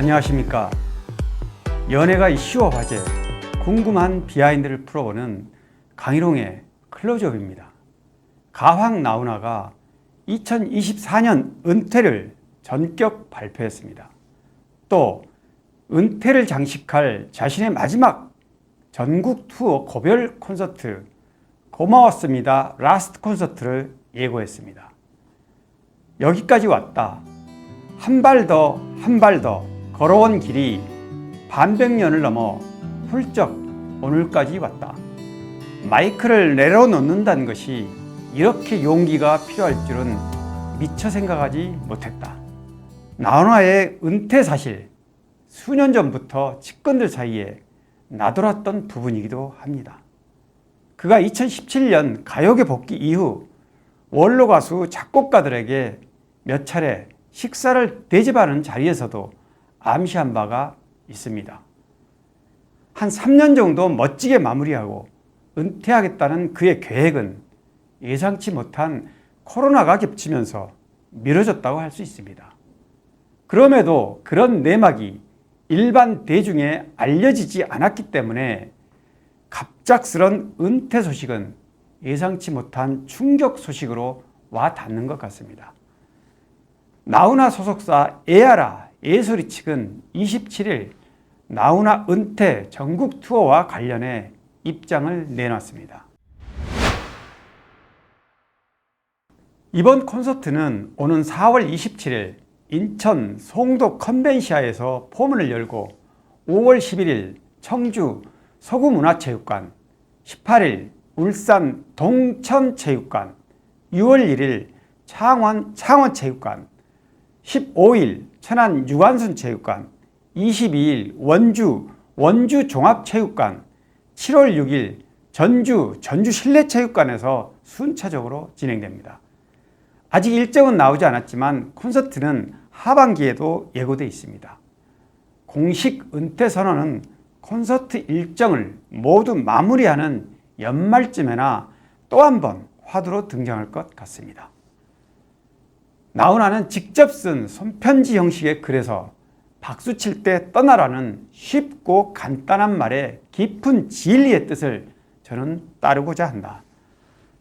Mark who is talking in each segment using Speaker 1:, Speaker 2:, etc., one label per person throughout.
Speaker 1: 안녕하십니까. 연애가 이슈와 화제, 궁금한 비하인드를 풀어보는 강희롱의 클로즈업입니다. 가황 나훈아가 2024년 은퇴를 전격 발표했습니다. 또 은퇴를 장식할 자신의 마지막 전국 투어 고별 콘서트 고마웠습니다. 라스트 콘서트를 예고했습니다. 여기까지 왔다. 한 발 더, 한 발 더 걸어온 길이 반백년을 넘어 훌쩍 오늘까지 왔다. 마이크를 내려놓는다는 것이 이렇게 용기가 필요할 줄은 미처 생각하지 못했다. 나훈아의 은퇴 사실, 수년 전부터 측근들 사이에 나돌았던 부분이기도 합니다. 그가 2017년 가요계 복귀 이후 원로 가수 작곡가들에게 몇 차례 식사를 대접하는 자리에서도 암시한 바가 있습니다. 한 3년 정도 멋지게 마무리하고 은퇴하겠다는 그의 계획은 예상치 못한 코로나가 겹치면서 미뤄졌다고 할 수 있습니다. 그럼에도 그런 내막이 일반 대중에 알려지지 않았기 때문에 갑작스런 은퇴 소식은 예상치 못한 충격 소식으로 와 닿는 것 같습니다. 나훈아 소속사 에아라 예소리 측은 27일 나훈아 은퇴 전국 투어와 관련해 입장을 내놨습니다. 이번 콘서트는 오는 4월 27일 인천 송도 컨벤시아에서 포문을 열고 5월 11일 청주 서구문화체육관, 18일 울산 동천체육관, 6월 1일 창원 창원체육관, 15일 천안 유관순체육관, 22일 원주 원주 종합체육관, 7월 6일 전주 전주 실내체육관에서 순차적으로 진행됩니다. 아직 일정은 나오지 않았지만 콘서트는 하반기에도 예고돼 있습니다. 공식 은퇴 선언은 콘서트 일정을 모두 마무리하는 연말쯤에나 또 한 번 화두로 등장할 것 같습니다. 나훈아는 직접 쓴 손편지 형식의 글에서 박수 칠 때 떠나라는 쉽고 간단한 말에 깊은 진리의 뜻을 저는 따르고자 한다.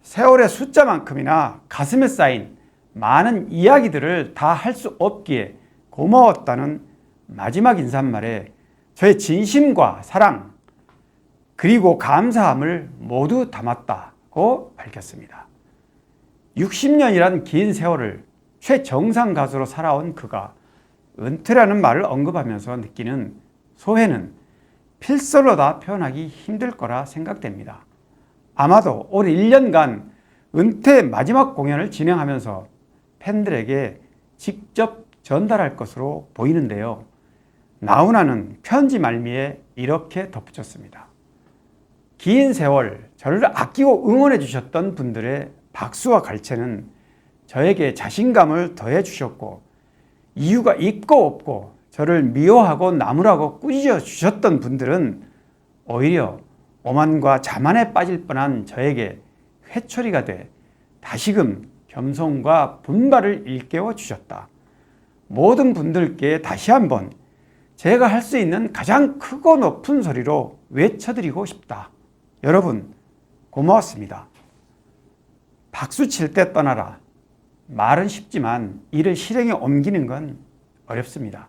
Speaker 1: 세월의 숫자만큼이나 가슴에 쌓인 많은 이야기들을 다 할 수 없기에 고마웠다는 마지막 인사말에 저의 진심과 사랑 그리고 감사함을 모두 담았다고 밝혔습니다. 60년이란 긴 세월을 최정상 가수로 살아온 그가 은퇴라는 말을 언급하면서 느끼는 소회는 필설로 다 표현하기 힘들 거라 생각됩니다. 아마도 올 1년간 은퇴 마지막 공연을 진행하면서 팬들에게 직접 전달할 것으로 보이는데요. 나훈아는 편지 말미에 이렇게 덧붙였습니다. 긴 세월 저를 아끼고 응원해 주셨던 분들의 박수와 갈채는 저에게 자신감을 더해 주셨고 이유가 있고 없고 저를 미워하고 나무라고 꾸짖어 주셨던 분들은 오히려 오만과 자만에 빠질 뻔한 저에게 회초리가 돼 다시금 겸손과 분발을 일깨워 주셨다. 모든 분들께 다시 한번 제가 할 수 있는 가장 크고 높은 소리로 외쳐드리고 싶다. 여러분, 고마웠습니다. 박수 칠 때 떠나라. 말은 쉽지만 이를 실행에 옮기는 건 어렵습니다.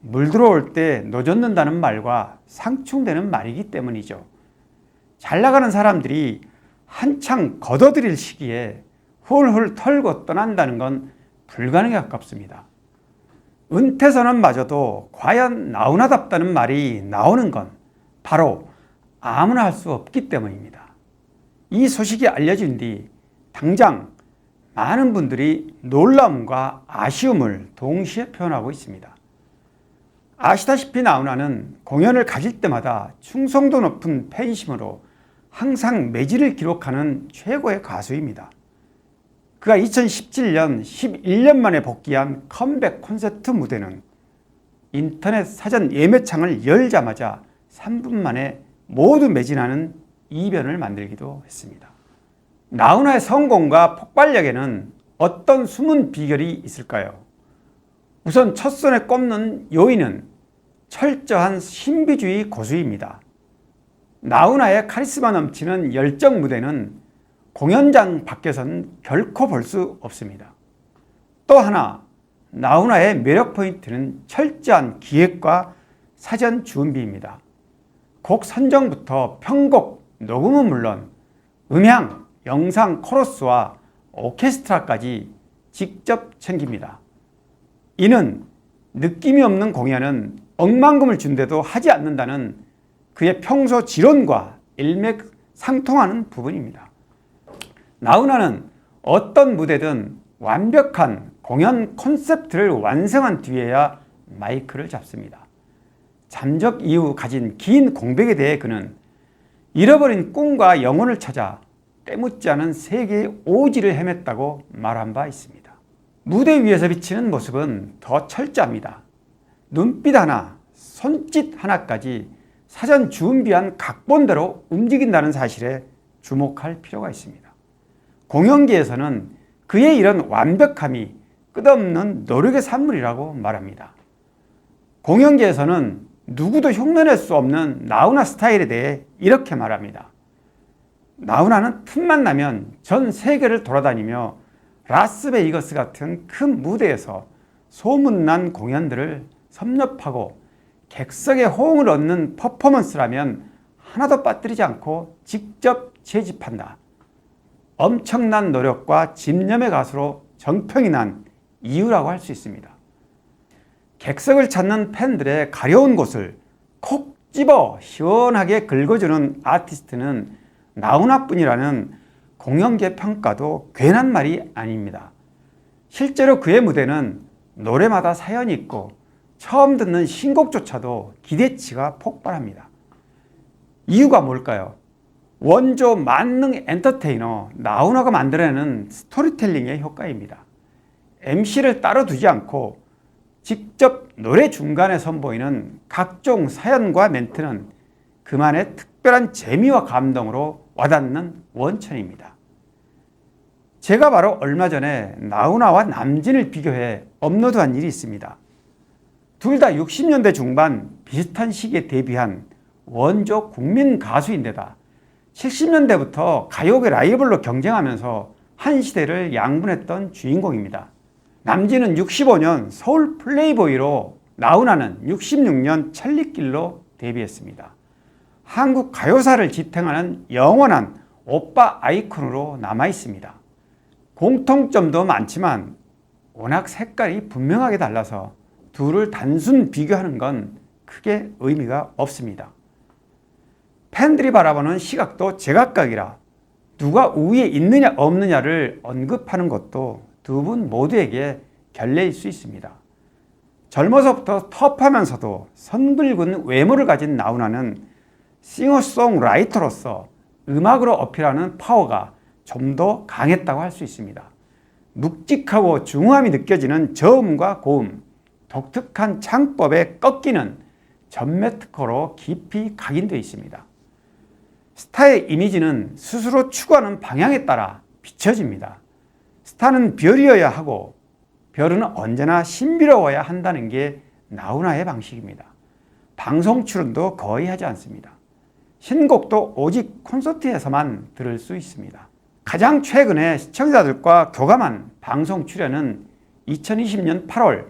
Speaker 1: 물 들어올 때 노젓는다는 말과 상충되는 말이기 때문이죠. 잘 나가는 사람들이 한창 걷어들일 시기에 훌훌 털고 떠난다는 건 불가능에 가깝습니다. 은퇴선언 마저도 과연 나훈아답다는 말이 나오는 건 바로 아무나 할 수 없기 때문입니다. 이 소식이 알려진 뒤 당장 많은 분들이 놀라움과 아쉬움을 동시에 표현하고 있습니다. 아시다시피 나훈아는 공연을 가질 때마다 충성도 높은 팬심으로 항상 매질을 기록하는 최고의 가수입니다. 그가 2017년 11년 만에 복귀한 컴백 콘서트 무대는 인터넷 사전 예매창을 열자마자 3분 만에 모두 매진하는 이변을 만들기도 했습니다. 나훈아의 성공과 폭발력에는 어떤 숨은 비결이 있을까요? 우선 첫 손에 꼽는 요인은 철저한 신비주의 고수입니다. 나훈아의 카리스마 넘치는 열정 무대는 공연장 밖에서는 결코 볼 수 없습니다. 또 하나 나훈아의 매력 포인트는 철저한 기획과 사전 준비입니다. 곡 선정부터 편곡, 녹음은 물론 음향, 영상, 코러스와 오케스트라까지 직접 챙깁니다. 이는 느낌이 없는 공연은 억만금을 준데도 하지 않는다는 그의 평소 지론과 일맥상통하는 부분입니다. 나훈아는 어떤 무대든 완벽한 공연 콘셉트를 완성한 뒤에야 마이크를 잡습니다. 잠적 이후 가진 긴 공백에 대해 그는 잃어버린 꿈과 영혼을 찾아 때묻지 않은 세계의 오지를 헤맸다고 말한 바 있습니다. 무대 위에서 비치는 모습은 더 철저합니다. 눈빛 하나, 손짓 하나까지 사전 준비한 각본대로 움직인다는 사실에 주목할 필요가 있습니다. 공연계에서는 그의 이런 완벽함이 끝없는 노력의 산물이라고 말합니다. 공연계에서는 누구도 흉내낼 수 없는 나훈아 스타일에 대해 이렇게 말합니다. 나훈아는 틈만 나면 전 세계를 돌아다니며 라스베이거스 같은 큰 무대에서 소문난 공연들을 섭렵하고 객석의 호응을 얻는 퍼포먼스라면 하나도 빠뜨리지 않고 직접 채집한다. 엄청난 노력과 집념의 가수로 정평이 난 이유라고 할 수 있습니다. 객석을 찾는 팬들의 가려운 곳을 콕 집어 시원하게 긁어주는 아티스트는 나훈아뿐이라는 공연계 평가도 괜한 말이 아닙니다. 실제로 그의 무대는 노래마다 사연이 있고 처음 듣는 신곡조차도 기대치가 폭발합니다. 이유가 뭘까요? 원조 만능 엔터테이너 나훈아가 만들어내는 스토리텔링의 효과입니다. MC를 따로 두지 않고 직접 노래 중간에 선보이는 각종 사연과 멘트는 그만의 특별한 재미와 감동으로 와닿는 원천입니다. 제가 바로 얼마 전에 나훈아와 남진을 비교해 업로드한 일이 있습니다. 둘 다 60년대 중반 비슷한 시기에 데뷔한 원조 국민 가수인데다 70년대부터 가요계 라이벌로 경쟁하면서 한 시대를 양분했던 주인공입니다. 남진은 65년 서울 플레이보이로 나훈아는 66년 찰리길로 데뷔했습니다. 한국 가요사를 지탱하는 영원한 오빠 아이콘으로 남아 있습니다. 공통점도 많지만 워낙 색깔이 분명하게 달라서 둘을 단순 비교하는 건 크게 의미가 없습니다. 팬들이 바라보는 시각도 제각각이라 누가 우위에 있느냐 없느냐를 언급하는 것도 두 분 모두에게 결례일 수 있습니다. 젊어서부터 터프하면서도 선붉은 외모를 가진 나훈아는 싱어송라이터로서 음악으로 어필하는 파워가 좀 더 강했다고 할 수 있습니다. 묵직하고 중후함이 느껴지는 저음과 고음, 독특한 창법에 꺾이는 전매 특허로 깊이 각인되어 있습니다. 스타의 이미지는 스스로 추구하는 방향에 따라 비춰집니다. 스타는 별이어야 하고 별은 언제나 신비로워야 한다는 게 나훈아의 방식입니다. 방송 출연도 거의 하지 않습니다. 신곡도 오직 콘서트에서만 들을 수 있습니다. 가장 최근에 시청자들과 교감한 방송 출연은 2020년 8월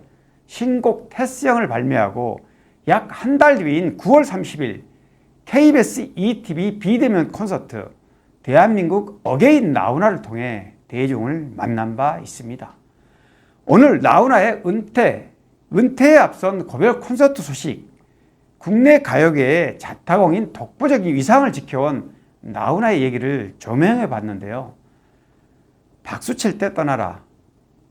Speaker 1: 신곡 테스형을 발매하고 약 한 달 뒤인 9월 30일 KBS ETV 비대면 콘서트 대한민국 어게인 나훈아를 통해 대중을 만난 바 있습니다. 오늘 나훈아의 은퇴, 은퇴에 앞선 고별 콘서트 소식, 국내 가요계의 자타공인 독보적인 위상을 지켜온 나훈아의 얘기를 조명해 봤는데요. 박수 칠 때 떠나라.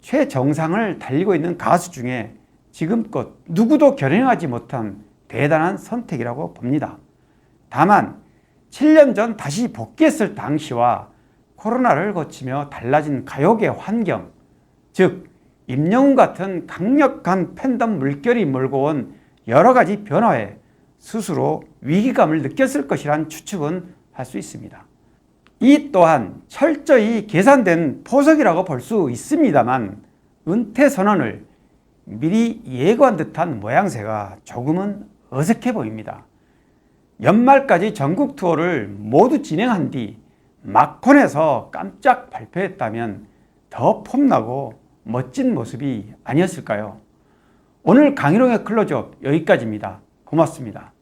Speaker 1: 최정상을 달리고 있는 가수 중에 지금껏 누구도 결행하지 못한 대단한 선택이라고 봅니다. 다만 7년 전 다시 복귀했을 당시와 코로나를 거치며 달라진 가요계 환경, 즉 임영웅 같은 강력한 팬덤 물결이 몰고 온 여러 가지 변화에 스스로 위기감을 느꼈을 것이란 추측은 할 수 있습니다. 이 또한 철저히 계산된 포석이라고 볼 수 있습니다만 은퇴 선언을 미리 예고한 듯한 모양새가 조금은 어색해 보입니다. 연말까지 전국 투어를 모두 진행한 뒤 마콘에서 깜짝 발표했다면 더 폼나고 멋진 모습이 아니었을까요? 오늘 강희롱의 클로즈업 여기까지입니다. 고맙습니다.